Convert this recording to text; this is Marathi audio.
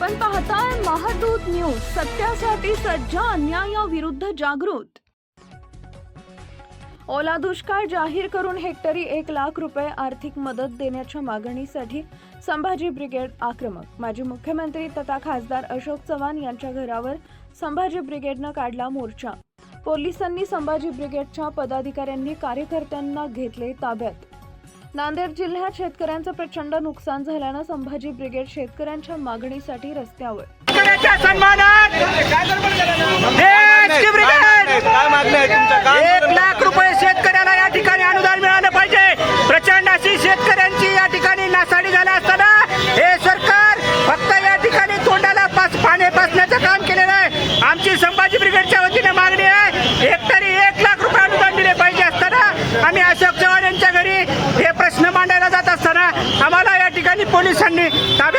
आपण पाहताय महादूत न्यूज सत्यासाठी सज्ज अन्यायाविरुद्ध जागृत. ओला दुष्काळ जाहीर करून हेक्टरी एक लाख रुपये आर्थिक मदत देण्याच्या मागणीसाठी संभाजी ब्रिगेड आक्रमक. माजी मुख्यमंत्री तथा खासदार अशोक चव्हाण यांच्या घरावर संभाजी ब्रिगेडनं काढला मोर्चा. पोलिसांनी संभाजी ब्रिगेडच्या पदाधिकाऱ्यांनी कार्यकर्त्यांना घेतले ताब्यात. नांदेड जिल्ह्यात शेतकऱ्यांचं प्रचंड नुकसान झाल्यानं संभाजी ब्रिगेड शेतकऱ्यांच्या मागणीसाठी रस्त्यावर. मागणी एक लाख रुपये शेतकऱ्याला या ठिकाणी अनुदान मिळालं पाहिजे. प्रचंड अशी शेतकऱ्यांची या ठिकाणी नासाडी झाल्या असताना हे सरकार फक्त या ठिकाणी तोंडाला पास पाने पासण्याचं काम केलेलं आहे. आमची संभाजी ब्रिगेडच्या वतीने मागणी आहे. हेक्टरी एक लाख रुपये अनुदान दिले पाहिजे असताना आम्ही अशोक चव्हाण यांच्या घरी हे